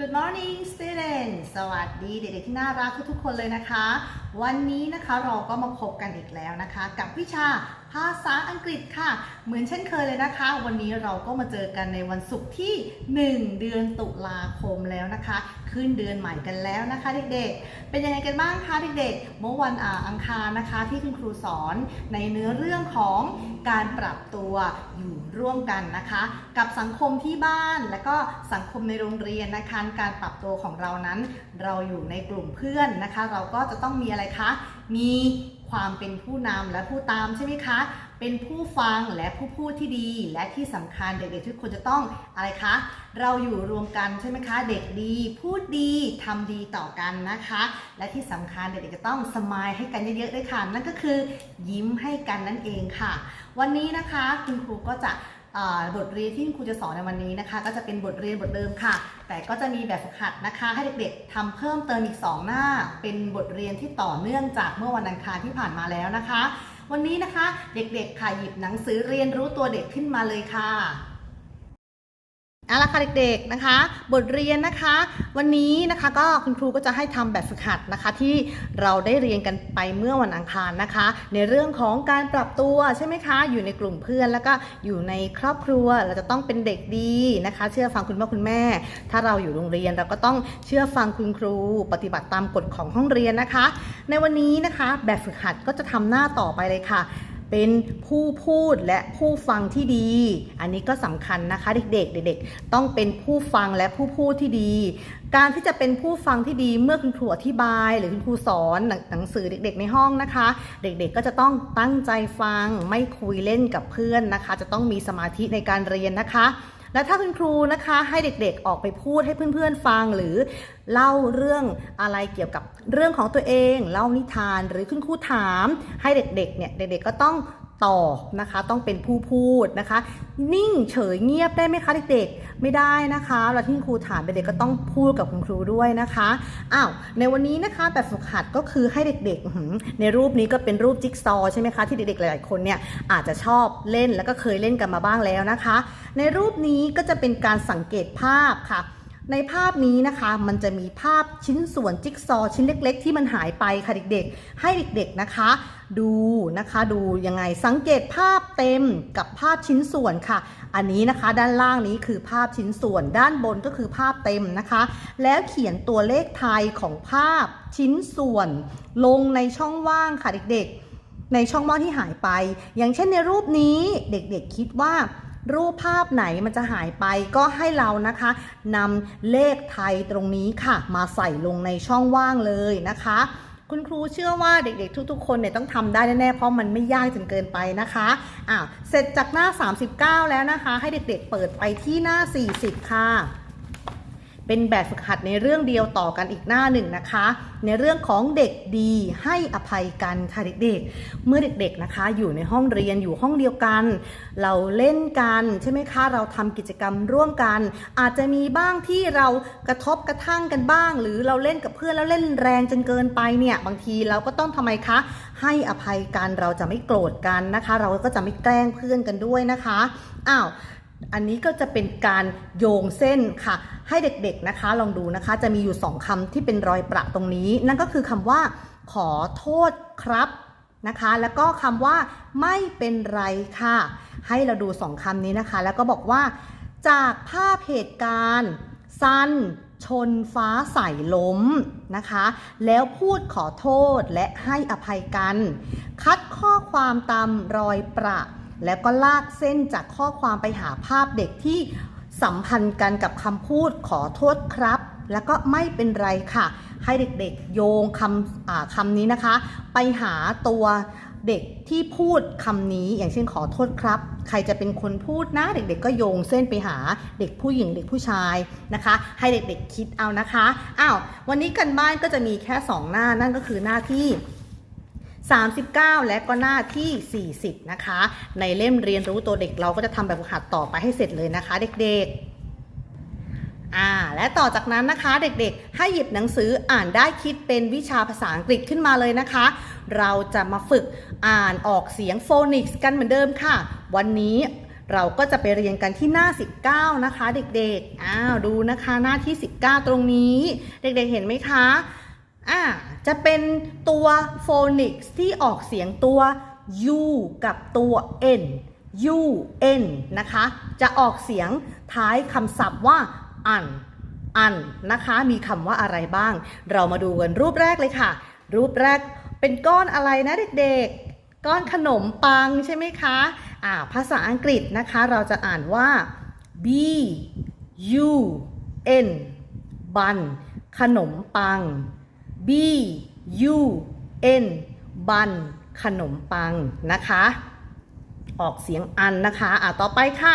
Good morning students สวัสดีเด็กๆที่น่ารักทุกๆคนเลยนะคะ วันนี้นะคะเราก็มาพบกันอีกแล้วนะคะ กับวิชาภาษาอังกฤษค่ะ เหมือนเช่นเคยเลยนะคะ วันนี้เราก็มาเจอกันในวันศุกร์ที่ 1 เดือนตุลาคมแล้วนะคะ ขึ้นเดือนใหม่กันแล้วนะคะเด็กๆ เป็นยังไงกันบ้างคะเด็กๆ เมื่อวันอ,อังคารนะคะที่คุณครูสอนในเนื้อเรื่องของการปรับตัวอยู่ร่วมกันนะคะ กับสังคมที่บ้านและก็สังคมในโรงเรียนนะคะการปรับตัวของเรานั้น เราอยู่ในกลุ่มเพื่อนนะคะ เราก็จะต้องมีอะไรคะ มีความเป็นผู้นำและผู้ตามใช่ไหมคะ เป็นผู้ฟังและผู้พูดที่ดี และที่สำคัญเด็กๆทุกคนจะต้องอะไรคะ เราอยู่รวมกันใช่ไหมคะ เด็กดี พูดดีทำดีต่อกันนะคะ และที่สำคัญเด็กๆจะต้องสมายให้กันเยอะๆด้วยค่ะ นั่นก็คือยิ้มให้กันนั่นเองค่ะ วันนี้นะคะคุณครูก็จะบทเรียนที่ครูจะสอนในวันนี้นะคะ ก็จะเป็นบทเรียนบทเดิมค่ะ แต่ก็จะมีแบบฝึกหัดนะคะ ให้เด็กๆทำเพิ่มเติมอีก 2 หน้า เป็นบทเรียนที่ต่อเนื่องจากเมื่อวันอังคารที่ผ่านมาแล้วนะคะ วันนี้นะคะเด็กๆค่ะหยิบหนังสือเรียนรู้ตัวเด็กขึ้นมาเลยค่ะ เอาละค่ะเด็กๆนะคะ บทเรียนนะคะ วันนี้นะคะก็คุณครูก็จะให้ทำแบบฝึกหัดนะคะ ที่เราได้เรียนกันไปเมื่อวันอังคารนะคะ ในเรื่องของการปรับตัวใช่ไหมคะ อยู่ในกลุ่มเพื่อนแล้วก็อยู่ในครอบครัวเราจะต้องเป็นเด็กดีนะคะ เชื่อฟังคุณพ่อคุณแม่ ถ้าเราอยู่โรงเรียนเราก็ต้องเชื่อฟังคุณครู ปฏิบัติตามกฎของห้องเรียนนะคะ ในวันนี้นะคะ แบบฝึกหัดก็จะทำหน้าต่อไปเลยค่ะ เป็นผู้พูดและผู้ฟังที่ดี อันนี้ก็สำคัญนะคะเด็กๆ เด็กๆ ต้องเป็นผู้ฟังและผู้พูดที่ดี การที่จะเป็นผู้ฟังที่ดีเมื่อคุณครูอธิบาย หรือคุณครูสอนหนหนังสือเด็ก ๆ ในห้องนะคะ เด็กๆ ก็จะต้องตั้งใจฟังไม่คุยเล่นกับเพื่อนนะคะ จะต้องมีสมาธิในการเรียนนะคะ และถ้าคุณครูนะคะให้เด็กๆออกไปพูดให้เพื่อนๆฟังหรือเล่าเรื่องอะไรเกี่ยวกับเรื่องของตัวเอง เล่านิทานหรือคุณครูถาม ให้เด็กๆเนี่ยเด็กๆก็ต้อง ตอบนะคะ ต้องเป็นผู้พูดนะคะ นิ่งเฉยเงียบได้ไหมคะเด็กๆไม่ได้นะคะเราที่ครูถามเด็กๆก็ต้องพูดกับคุณครูด้วยนะคะอ้าวในวันนี้นะคะแบบฝึกหัดก็คือให้เด็กๆในรูปนี้ก็เป็นรูปจิ๊กซอว์ใช่ไหมคะที่เด็กๆหลายๆคนเนี่ยอาจจะชอบเล่นแล้วก็เคยเล่นกันมาบ้างแล้วนะคะ ในรูปนี้ก็จะเป็นการสังเกตภาพค่ะในภาพนี้นะคะมันจะมีภาพชิ้นส่วนจิ๊กซอว์ชิ้นเล็ก ๆ ที่มันหายไปค่ะเด็กๆ ให้เด็กๆนะคะ ดูนะคะดูยังไงสังเกตภาพเต็มกับภาพชิ้นส่วนค่ะ อันนี้นะคะด้านล่างนี้คือภาพชิ้นส่วน ด้านบนก็คือภาพเต็มนะคะ แล้วเขียนตัวเลขไทยของภาพชิ้นส่วน ลงในช่องว่างค่ะเด็กๆ ในช่องว่างที่หายไป อย่างเช่นในรูปนี้เด็กๆคิดว่ารูปภาพไหนมันจะหายไปก็ให้เรานะคะนำเลขไทยตรงนี้ค่ะ มาใส่ลงในช่องว่างเลยนะคะ คุณครูเชื่อว่าเด็กๆ ทุกๆ คนเนี่ยต้องทำได้แน่ๆ เพราะมันไม่ยากจนเกินไปนะคะอ้าวเสร็จจากหน้า 39 แล้วนะคะ ให้เด็กๆ เปิดไปที่หน้า 40 ค่ะ เป็นแบบฝึกหัดในเรื่องเดียวต่อกันอีกหน้าหนึ่งนะคะ ในเรื่องของเด็กดีให้อภัยกันค่ะเด็กๆ เมื่อเด็กๆนะคะ อยู่ในห้องเรียนอยู่ห้องเดียวกัน เราเล่นกันใช่ไหมคะ เราทำกิจกรรมร่วมกัน อาจจะมีบ้างที่เรากระทบกระทั่งกันบ้าง หรือเราเล่นกับเพื่อนแล้วเล่นแรงจนเกินไปเนี่ยบางทีเราก็ต้องทำไมคะ ให้อภัยกันเราจะไม่โกรธกันนะคะ เราก็จะไม่แกล้งเพื่อนกันด้วยนะคะอ้าว อันนี้ก็จะเป็นการโยงเส้นค่ะ ให้เด็กๆนะคะลองดูนะคะ จะมีอยู่2คำที่เป็นรอยประตรงนี้ นั่นก็คือคำว่า ขอโทษครับนะคะ แล้วก็คำว่าไม่เป็นไรค่ะ ให้เราดูสองคำนี้นะคะ แล้วก็บอกว่า จากภาพเหตุการณ์ซันชนฟ้าใสล้มนะคะ แล้วพูดขอโทษและให้อภัยกัน คัดข้อความตามรอยประ แล้วก็ลากเส้นจากข้อความไปหาภาพเด็กที่สัมพันธ์กันกับคำพูดขอโทษครับ แล้วก็ไม่เป็นไรค่ะ ให้เด็กๆโยงคำคำนี้นะคะ ไปหาตัวเด็กที่พูดคำนี้อย่างเช่นขอโทษครับ ใครจะเป็นคนพูดนะเด็กๆ ก็โยงเส้นไปหาเด็กผู้หญิงเด็กผู้ชายนะคะ ให้เด็กๆคิดเอานะคะอ้าววันนี้กันบ้านก็จะมีแค่สองหน้านั่นก็คือหน้าที่ 39 และก็หน้าที่ 40 นะคะ ในเล่มเรียนรู้ตัวเด็กเราก็จะทำแบบฝึกหัดต่อไปให้เสร็จเลยนะคะ เด็กๆ อ่า และต่อจากนั้นนะคะเด็กๆ ให้หยิบหนังสืออ่านได้คิดเป็นวิชาภาษาอังกฤษขึ้นมาเลยนะคะ เราจะมาฝึกอ่านออกเสียงโฟนิกส์กันเหมือนเดิมค่ะ วันนี้เราก็จะไปเรียนกันที่หน้า 19 นะคะ เด็กๆ อ้าวดูนะคะหน้าที่ 19 ตรงนี้ เด็กๆ เห็นไหมคะ อ่าจะเป็นตัว phonics ที่ออกเสียงตัว u กับตัว n u n นะคะ จะออกเสียงท้ายคำศัพท์ว่าอันอันนะคะ มีคำว่าอะไรบ้าง เรามาดูกันรูปแรกเลยค่ะ รูปแรกเป็นก้อนอะไรนะเด็กๆ ก้อนขนมปังใช่ไหมคะอ่าภาษาอังกฤษนะคะ เราจะอ่านว่า b u n บันขนมปัง b u n บัน ขนมปังนะคะ ออกเสียงอันนะคะอ่าต่อไปค่ะ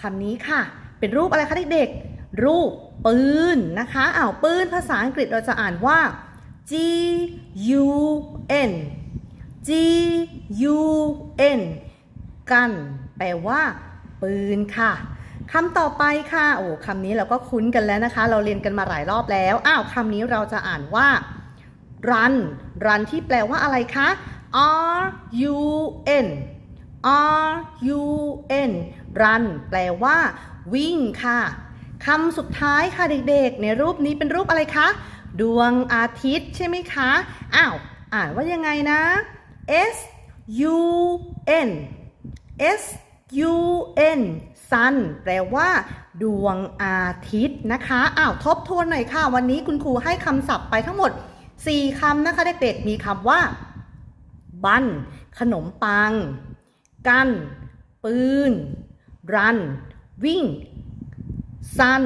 คำนี้ค่ะ เป็นรูปอะไรคะเด็กๆ รูปปืนนะคะอ้าวปืนภาษาอังกฤษเราจะอ่านว่า G U N G U N กัน แปลว่า ปืนค่ะ คำต่อไปค่ะ โอ้คำนี้เราก็คุ้นกันแล้วนะคะ เราเรียนกันมาหลายรอบแล้ว อ้าวคำนี้เราจะอ่านว่า run run ที่แปลว่าอะไรคะ R U N R U N run แปลว่า วิ่งค่ะคำสุดท้ายค่ะเด็กๆ ในรูปนี้เป็นรูปอะไรคะ ดวงอาทิตย์ใช่ไหมคะ อ้าว อ่านว่ายังไงนะ S U N S U N sun แปลว่า ดวงอาทิตย์นะคะอ้าวทบทวนหน่อยค่ะ วันนี้คุณครูให้คำศัพท์ไปทั้งหมด 4คำนะคะเด็กๆมีคำว่า บันขนมปัง กัน ปืน รัน วิ่ง สั้น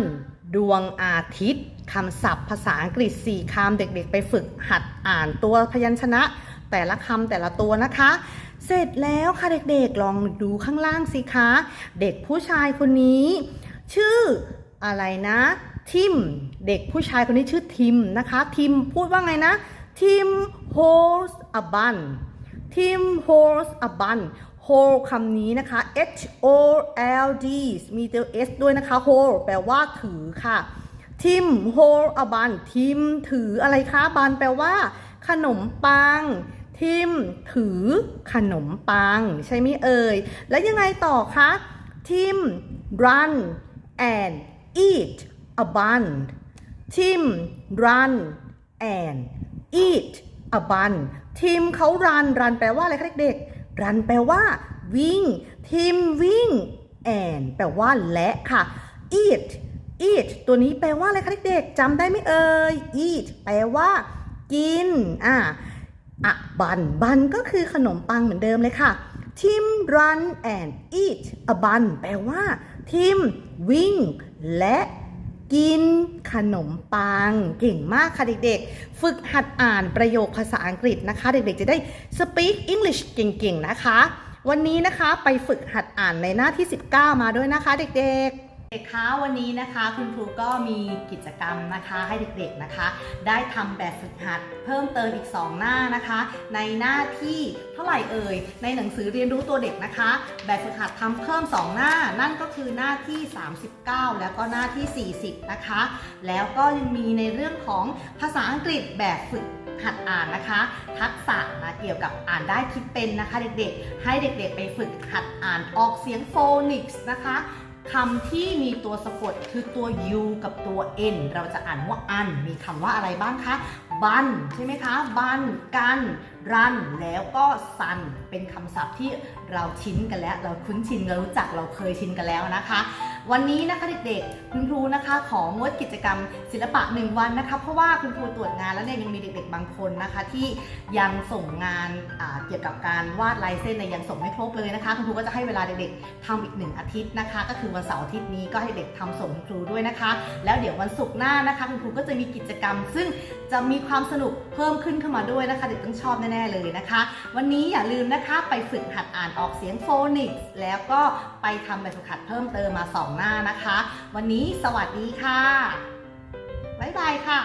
ดวงอาทิตย์คำศัพท์ภาษาอังกฤษ 4คำเด็กๆ ไปฝึกหัดอ่านตัวพยัญชนะ แต่ละคำแต่ละตัวนะคะ เสร็จแล้วค่ะเด็กๆ ลองดูข้างล่างสิคะ เด็กผู้ชายคนนี้ ชื่ออะไรนะ ทิม เด็กผู้ชายคนนี้ชื่อทิมนะคะ ทิมพูดว่าไงนะ ทิม holds a bun ทิม holds a bun hold คำนี้นะคะ h o l d มีตัว s ด้วยนะคะ hold แปลว่าถือค่ะ ทิม hold a bun ทิมถืออะไรคะ บันแปลว่า ขนมปัง ทิมถือขนมปัง ใช่ไหมเอ่ย แล้วยังไงต่อคะทิม run and eat a bun ทิม run and eat a bun ทิมเขารันรันแปลว่าอะไรคะเด็กๆรันแปลว่า วิ่ง ทิมวิ่ง and แปลว่าและค่ะ eat eat ตัวนี้แปลว่าอะไรคะเด็กๆจำได้ไหมเอ่ย eat แปลว่า กิน อะ อะบัน บันก็คือขนมปังเหมือนเดิมเลยค่ะ ทิม run and eat a bun แปลว่า ทิม วิ่ง และกินขนมปัง เก่งมากค่ะเด็กๆ ฝึกหัดอ่านประโยคภาษาอังกฤษนะคะ เด็กๆ จะได้ speak English เก่งๆ นะคะ วันนี้นะคะไปฝึกหัดอ่านในหน้าที่ 19 มาด้วยนะคะเด็กๆ เด็กคะวันนี้นะคะคุณครูก็มีกิจกรรมนะคะให้เด็กๆนะคะ ได้ทำแบบฝึกหัดเพิ่มเติมอีก 2 หน้านะคะ ในหน้าที่เท่าไหร่เอ่ยในหนังสือเรียนรู้ตัวเด็กนะคะ แบบฝึกหัดทำเพิ่ม 2 หน้า นั่นก็คือหน้าที่ 39 แล้วก็หน้าที่ 40 นะคะ แล้วก็ยังมีในเรื่องของภาษาอังกฤษแบบฝึกหัดอ่านนะคะ ทักษะนะเกี่ยวกับอ่านได้คิดเป็นนะคะ เด็กๆ ให้เด็กๆ ไปฝึกหัดอ่านออกเสียงโฟนิกส์นะคะ คำที่มีตัวสะกดคือตัว u กับตัว n เราจะอ่านว่าอัน มีคำว่าอะไรบ้างคะ บัน ใช่ไหมคะ บัน กัน รัน แล้วก็ซัน เป็นคำศัพท์ที่เราชินกันแล้ว เราคุ้นชินเรารู้จักเราเคยชินกันแล้วนะคะ วันนี้นะคะเด็กๆ คุณครูนะคะของงดกิจกรรมศิลปะ 1 วันนะคะ เพราะว่าคุณครูตรวจงานแล้วเนี่ยยังมีเด็กๆ บางคนนะคะ ที่ยังส่งงานาเกี่ยวกับการวาดลายเส้นเนี่ยยังส่งไม่ครบเลยนะคะ คุณครูก็จะให้เวลาเด็กๆทำอีกหนึ่งอาทิตย์นะคะ ก็คือวันเสาร์อาทิตย์นี้ก็ให้เด็กทำส่งคุณครูด้วยนะคะ แล้วเดี๋ยววันศุกร์หน้านะคะคุณครูก็จะมีกิจกรรม ซึ่งจะมีความสนุกเพิ่มขึ้นเข้ามาด้วยนะคะ เด็กต้องชอบแน่ๆเลยนะคะ วันนี้อย่าลืมนะคะไปฝึกหัดอ่านออกเสียงโฟนิกส์แล้วก็ไปทำแบบฝึกหัดเพิ่มเติมมาสองหน้านะคะ วันนี้สวัสดีค่ะ บ๊ายบายค่ะ